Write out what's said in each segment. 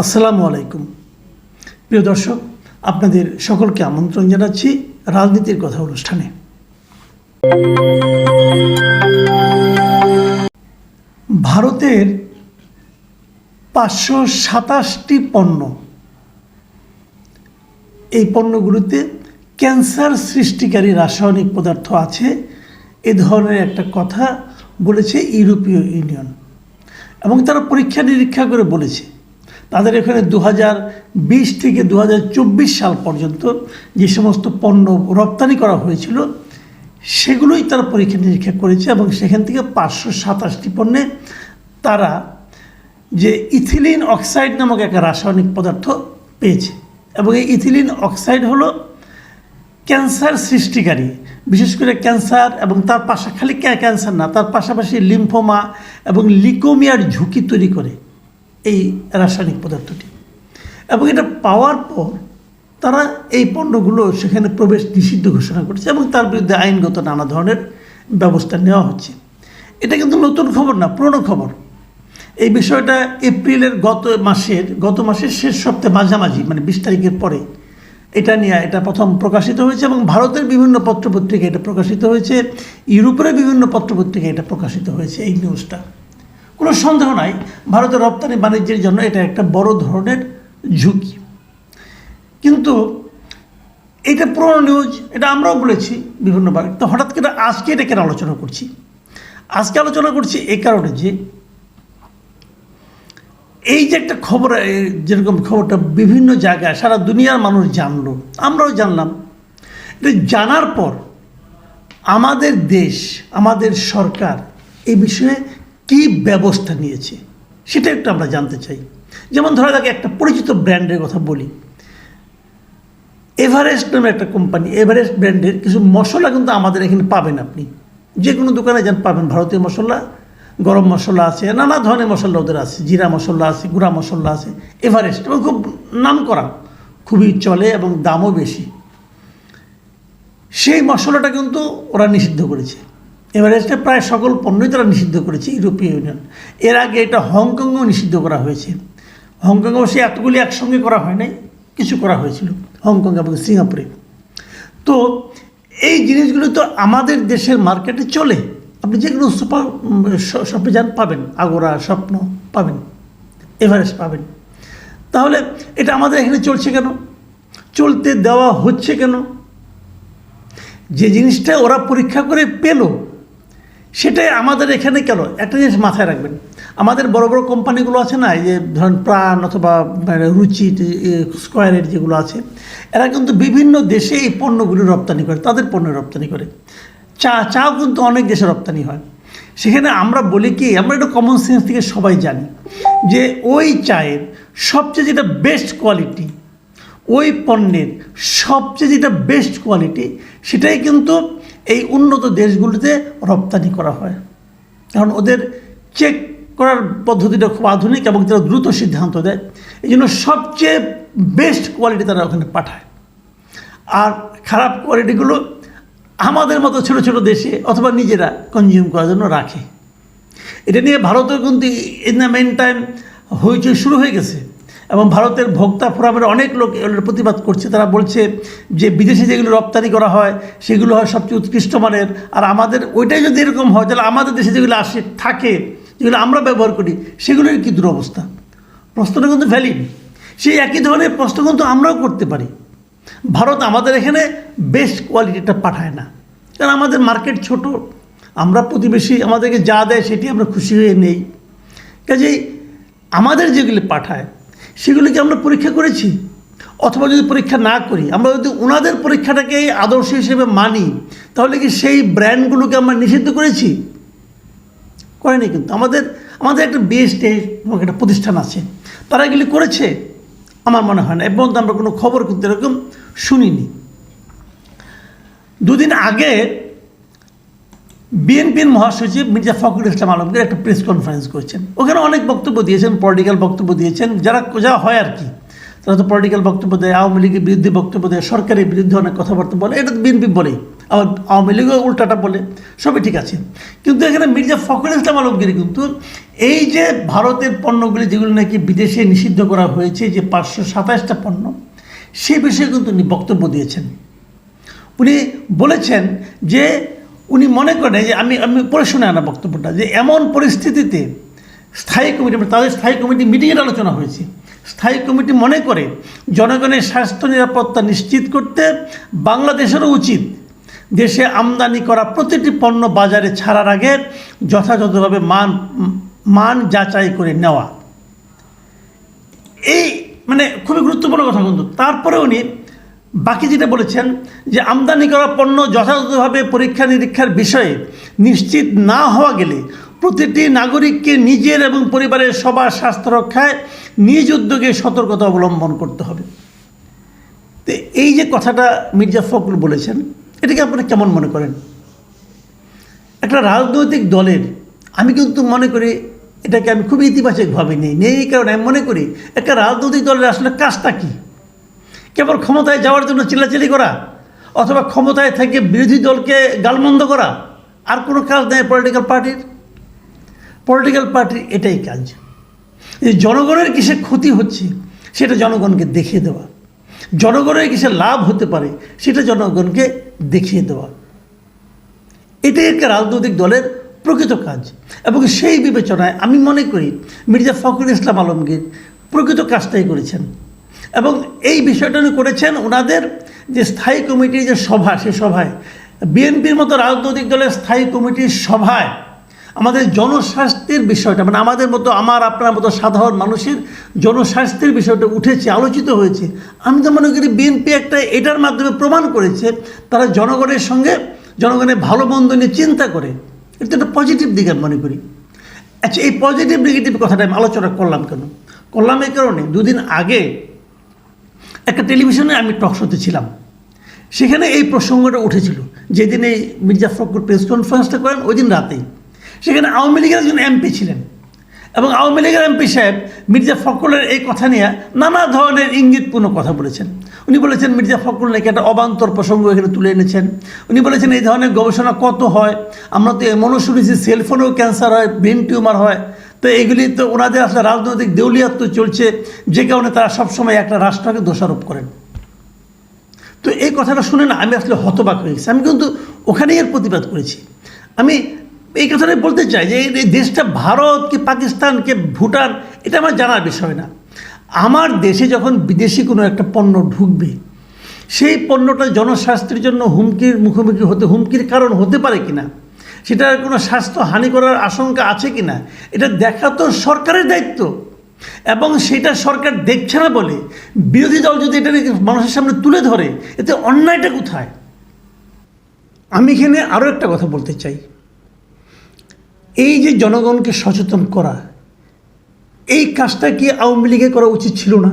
আসসালামু আলাইকুম। প্রিয় দর্শক, আপনাদের সকলকে আমন্ত্রণ জানাচ্ছি রাজনীতির কথা অনুষ্ঠানে। ভারতের পাঁচশো সাতাশটি পণ্য, এই পণ্যগুলোতে ক্যান্সার সৃষ্টিকারী রাসায়নিক পদার্থ আছে, এ ধরনের একটা কথা বলেছে ইউরোপীয় ইউনিয়ন এবং তারা পরীক্ষা নিরীক্ষা করে বলেছে। তাদের এখানে দু বিশ থেকে দু হাজার চব্বিশ সাল পর্যন্ত যে সমস্ত পণ্য রপ্তানি করা হয়েছিল, সেগুলোই তারা পরীক্ষা নিরীক্ষা করেছে এবং সেখান থেকে পাঁচশো সাতাশটি পণ্যে তারা যে ইথিলিন অক্সাইড নামক একটা রাসায়নিক পদার্থ পেয়েছে। এবং এই ইথিলিন অক্সাইড হলো ক্যান্সার সৃষ্টিকারী, বিশেষ করে ক্যান্সার এবং তার পাশা, খালি ক্যা- ক্যান্সার না, তার পাশাপাশি লিম্ফোমা এবং লিকোমিয়ার ঝুঁকি তৈরি করে। এই রাসায়নিক পদার্থটি। এবং এটা পাওয়ার পর তারা এই পণ্যগুলো সেখানে প্রবেশ নিষিদ্ধ ঘোষণা করেছে এবং তার বিরুদ্ধে আইনগত নানা ধরনের ব্যবস্থা নেওয়া হচ্ছে। এটা কিন্তু নতুন খবর না, পুরনো খবর। এই বিষয়টা এপ্রিলের গত মাসের গত মাসের শেষ সপ্তাহে মাঝামাঝি মানে বিশ তারিখের পরে এটা নিয়ে এটা প্রথম প্রকাশিত হয়েছে এবং ভারতের বিভিন্ন পত্রপত্রিকা এটা প্রকাশিত হয়েছে ইউরোপের বিভিন্ন পত্রপত্রিকা এটা প্রকাশিত হয়েছে এই নিউজটা কোনো সন্দেহ নাই। ভারতের রপ্তানি বাণিজ্যের জন্য এটা একটা বড় ধরনের ঝুঁকি। কিন্তু এটা পুরনো নিউজ এটা আমরাও বলেছি বিভিন্নবার। তো হঠাৎ করে আজকে এটা কেন আলোচনা করছি? আজকে আলোচনা করছি এই কারণে যে এই যে একটা খবর যেরকম খবরটা বিভিন্ন জায়গায়, সারা দুনিয়ার মানুষ জানলো, আমরাও জানলাম। এটা জানার পর আমাদের দেশ, আমাদের সরকার এই বিষয়ে কী ব্যবস্থা নিয়েছে? সেটা একটু আমরা জানতে চাই। যেমন ধরা যাক, একটা পরিচিত ব্র্যান্ডের কথা বলি। এভারেস্ট নামে একটা কোম্পানি, এভারেস্ট ব্র্যান্ডের কিছু মশলা কিন্তু আমাদের এখানে পাবেন আপনি। যে কোনো দোকানে যান, পাবেন ভারতীয় মশলা, গরম মশলা আছে, নানা ধরনের মশলা ওদের আছে। জিরা মশলা আছে, গুঁড়া মশলা আছে, এভারেস্ট, এবং খুব নাম করা খুবই চলে এবং দামও বেশি। সেই মশলাটা কিন্তু ওরা নিষিদ্ধ করেছে। এভারেস্টে প্রায় সকল পণ্যই তারা নিষিদ্ধ করেছে, ইউরোপীয় ইউনিয়ন। এর আগে এটা হংকংও নিষিদ্ধ করা হয়েছে। হংকংয়ে অবশ্যই এতগুলি একসঙ্গে করা হয় নাই, কিছু করা হয়েছিল হংকং এবং সিঙ্গাপুরে। তো এই জিনিসগুলো তো আমাদের দেশের মার্কেটে চলে। আপনি যে কোনো সুপার শপে যান, পাবেন। আগোরা, স্বপ্ন, পাবেন। এভারেস্ট পাবেন। তাহলে এটা আমাদের এখানে চলছে কেন? চলতে দেওয়া হচ্ছে কেন? যে জিনিসটা ওরা পরীক্ষা করে পেল সেটাই আমাদের এখানে কেন? একটা জিনিস মাথায় রাখবেন। আমাদের বড় বড় কোম্পানিগুলো আছে না যে ধরেন প্রাণ অথবা মানে রুচি স্কোয়ারের যেগুলো আছে, এরা কিন্তু বিভিন্ন দেশে এই পণ্যগুলি রপ্তানি করে, তাদের পণ্য রপ্তানি করে। চা, চাও কিন্তু অনেক দেশে রপ্তানি হয়। সেখানে আমরা বলি কি, আমরা একটু কমন সেন্স থেকে সবাই জানি যে ওই চায়ের সবচেয়ে যেটা বেস্ট কোয়ালিটি ওই পণ্যের সবচেয়ে যেটা বেস্ট কোয়ালিটি সেটাই কিন্তু এই উন্নত দেশগুলিতে রপ্তানি করা হয়। কারণ ওদের চেক করার পদ্ধতিটা খুব আধুনিক এবং তারা দ্রুত সিদ্ধান্ত দেয়। এই জন্য সবচেয়ে বেস্ট কোয়ালিটি তারা ওখানে পাঠায়। আর খারাপ কোয়ালিটিগুলো আমাদের মতো ছোট ছোট দেশে অথবা নিজেরা কনজিউম করার জন্য রাখে। এটা নিয়ে ভারতের কিন্তু ইন দ্য মেন টাইম হইচই শুরু হয়ে গেছে। এবং ভারতের ভোক্তা ফোরামের অনেক লোক এর প্রতিবাদ করছে। তারা বলছে যে, বিদেশে যেগুলো রপ্তানি করা হয়, সেগুলো হয় সবচেয়ে উৎকৃষ্ট মানের। আর আমাদের ওইটাই যদি এরকম হয়, তাহলে আমাদের দেশে যেগুলো আসে, থাকে, যেগুলো আমরা ব্যবহার করি সেগুলোর কী দুরবস্থা? প্রশ্নটা কিন্তু ভ্যালিড সেই একই ধরনের প্রশ্ন কিন্তু আমরাও করতে পারি। ভারত আমাদের এখানে বেস্ট কোয়ালিটিটা পাঠায় না। কারণ আমাদের মার্কেট ছোট। আমরা প্রতিবেশী, আমাদেরকে যা দেয় সেটি আমরা খুশি হয়ে নেই। কাজেই আমাদের যেগুলি পাঠায় সেগুলিকে আমরা পরীক্ষা করেছি। অথবা যদি পরীক্ষা না করি, আমরা যদি ওনাদের পরীক্ষাটাকে আদর্শ হিসেবে মানি, তাহলে কি সেই ব্র্যান্ডগুলোকে আমরা নিষিদ্ধ করেছি? করেনি কিন্তু। আমাদের আমাদের একটা বেস্ট একটা প্রতিষ্ঠান আছে। তারা এগুলি করেছে, আমার মনে হয় না। এবং আমরা কোনো খবর কিন্তু এরকম শুনিনি। দুদিন আগে বিএনপির মহাসচিব মির্জা ফখরুল ইসলাম আলমগীর একটা প্রেস কনফারেন্স করেছেন। ওখানে অনেক বক্তব্য দিয়েছেন পলিটিক্যাল বক্তব্য দিয়েছেন, যারা যা হয় আর কি। তারা তো পলিটিক্যাল বক্তব্য দেয়, আওয়ামী লীগের বিরুদ্ধে বক্তব্য দেয়, সরকারের বিরুদ্ধে অনেক কথাবার্তা বলে, এটা বিএনপি বলেই। আবার আওয়ামী লীগও উল্টাটা বলে, সবই ঠিক আছে। কিন্তু এখানে মির্জা ফখরুল ইসলাম আলমগীর কিন্তু এই যে ভারতের পণ্যগুলি যেগুলো নাকি বিদেশে নিষিদ্ধ করা হয়েছে, যে পাঁচশো সাতাশটা পণ্য, সে বিষয়ে কিন্তু উনি বক্তব্য দিয়েছেন। উনি বলেছেন যে উনি মনে করেন যে আমি আমি পড়ে শুনে আনা বক্তব্যটা যে এমন পরিস্থিতিতে স্থায়ী কমিটি মানে তাদের স্থায়ী কমিটি মিটিংয়ের আলোচনা হয়েছে। স্থায়ী কমিটি মনে করে জনগণের স্বাস্থ্য নিরাপত্তা নিশ্চিত করতে বাংলাদেশেরও উচিত দেশে আমদানি করা প্রতিটি পণ্য বাজারে ছাড়ার আগে যথাযথভাবে মান মান যাচাই করে নেওয়া। এই মানে খুবই গুরুত্বপূর্ণ কথা কিন্তু। তারপরে উনি বাকি যেটা বলেছেন যে আমদানি করা পণ্য যথাযথভাবে পরীক্ষা নিরীক্ষার বিষয়ে নিশ্চিত না হওয়া গেলে প্রতিটি নাগরিককে নিজের এবং পরিবারের সবার স্বাস্থ্য রক্ষায় নিজ উদ্যোগে সতর্কতা অবলম্বন করতে হবে। তো এই যে কথাটা মির্জা ফখরুল বলেছেন, এটাকে আপনারা কেমন মনে করেন? একটা রাজনৈতিক দলের, আমি কিন্তু মনে করি এটাকে আমি খুব ইতিবাচকভাবে নিই। নেই, কারণে আমি মনে করি একটা রাজনৈতিক দলের আসলে কাজটা কী? কেবল ক্ষমতায় যাওয়ার জন্য চিল্লাচিল্লি করা, অথবা ক্ষমতায় থেকে বিরোধী দলকে গালমন্দ করা, আর কোনো কাজ নেই পলিটিক্যাল পার্টির পলিটিক্যাল পার্টির এটাই কাজ। জনগণের কিসে ক্ষতি হচ্ছে, সেটা জনগণকে দেখিয়ে দেওয়া। জনগণের কিসে লাভ হতে পারে, সেটা জনগণকে দেখিয়ে দেওয়া। এটাই একটা রাজনৈতিক দলের প্রকৃত কাজ। এবং সেই বিবেচনায় আমি মনে করি মির্জা ফখরুল ইসলাম আলমগীর প্রকৃত কাজটাই করেছেন। এবং এই বিষয়টা উনি করেছেন ওনাদের যে স্থায়ী কমিটির যে সভা, সে সভায়। বিএনপির মতো রাজনৈতিক দলের স্থায়ী কমিটির সভায় আমাদের জনস্বাস্থ্যের বিষয়টা মানে আমাদের মতো, আমার, আপনার মতো সাধারণ মানুষের জনস্বাস্থ্যের বিষয়টা উঠেছে, আলোচিত হয়েছে। আমি তো মনে করি বিএনপি একটা এটার মাধ্যমে প্রমাণ করেছে, তারা জনগণের সঙ্গে জনগণের ভালো মন্দ নিয়ে চিন্তা করে। এটা একটা পজিটিভ দিক আমি মনে করি। আচ্ছা এই পজিটিভ নেগেটিভ কথাটা আমি আলোচনা করলাম কেন? করলাম এই কারণে, দুদিন আগে একটা টেলিভিশনে আমি টক শোতে ছিলাম। সেখানে এই প্রসঙ্গটা উঠেছিল। যেদিন এই মির্জা ফখরুল প্রেস কনফারেন্সটা করেন, ওই দিন রাতেই। সেখানে আওয়ামী লীগের একজন এমপি ছিলেন। এবং আওয়ামী লীগের এমপি সাহেব মির্জা ফখরুলের এই কথা নিয়ে নানা ধরনের ইঙ্গিতপূর্ণ কথা বলেছেন। উনি বলেছেন মির্জা ফখরুল নাকি একটা অবান্তর প্রসঙ্গ এখানে তুলে এনেছেন। উনি বলেছেন এই ধরনের গবেষণা কত হয়? আমরা তো এমনও শুনেছি সেলফোনেও ক্যান্সার হয়, ব্রেন টিউমার হয়। তো এগুলি তো ওনাদের আসলে রাজনৈতিক দেউলিয়াত্ব চলছে, যে কারণে তারা সবসময় একটা রাষ্ট্রকে দোষারোপ করেন। তো এই কথাটা শুনে না আমি আসলে হতবাক হয়ে গেছি। আমি কিন্তু ওখানেই এর প্রতিবাদ করেছি। আমি এই কথাটাই বলতে চাই যে এই দেশটা ভারত কি পাকিস্তান কি ভুটান, এটা আমার জানার বিষয় না। আমার দেশে যখন বিদেশি কোনো একটা পণ্য ঢুকবে, সেই পণ্যটা জনস্বাস্থ্যের জন্য হুমকির মুখোমুখি হতে, হুমকির কারণ হতে পারে কিনা সেটার কোনো স্বাস্থ্য হানি করার আশঙ্কা আছে কিনা, এটা দেখা তো সরকারের দায়িত্ব। এবং সেটা সরকার দেখছে না বলে বিরোধী দল যদি এটা মানুষের সামনে তুলে ধরে, এতে অন্যায়টা কোথায়? আমি এখানে আরও একটা কথা বলতে চাই। এই যে জনগণকে সচেতন করা, এই কাজটা কি আওয়ামী লীগে করা উচিত ছিল না?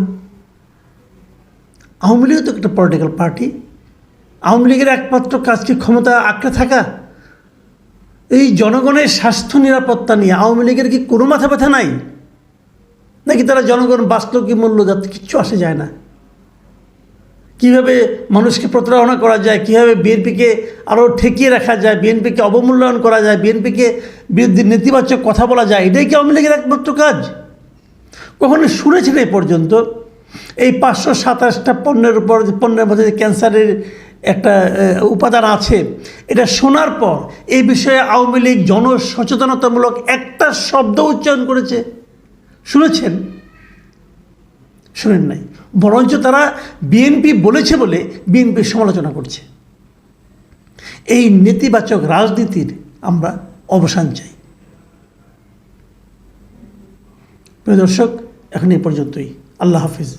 আওয়ামী লীগ তো একটা পলিটিক্যাল পার্টি আওয়ামী লীগের একমাত্র কাজ কি ক্ষমতা আঁকড়ে থাকা? এই জনগণের স্বাস্থ্য নিরাপত্তা নিয়ে আওয়ামী লীগের কি কোনো মাথা ব্যথা নাই? নাকি তারা জনগণ বাঁচল কি মূল্য যাতে কিচ্ছু আসে যায় না? কীভাবে মানুষকে প্রতারণা করা যায়, কীভাবে বিএনপিকে আরও ঠেকিয়ে রাখা যায়, বিএনপিকে অবমূল্যায়ন করা যায়, বিএনপিকে বিরুদ্ধে নেতিবাচক কথা বলা যায়, এটাই কি আওয়ামী লীগের একমাত্র কাজ? কখনো শুনেছেন এই পর্যন্ত? এই পাঁচশো সাতাশটা পণ্যের উপর, পণ্যের মধ্যে যে ক্যান্সারের একটা উপাদান আছে, এটা শোনার পর এই বিষয়ে আওয়ামী লীগ জনসচেতনতামূলক একটা শব্দ উচ্চারণ করেছে। শুনেছেন? শুনেন নাই। বরঞ্চ তারা বিএনপি বলেছে বলে বিএনপির সমালোচনা করছে। এই নেতিবাচক রাজনীতির আমরা অবসান চাই। প্রিয় দর্শক, এখন এ পর্যন্তই। আল্লাহ হাফিজ।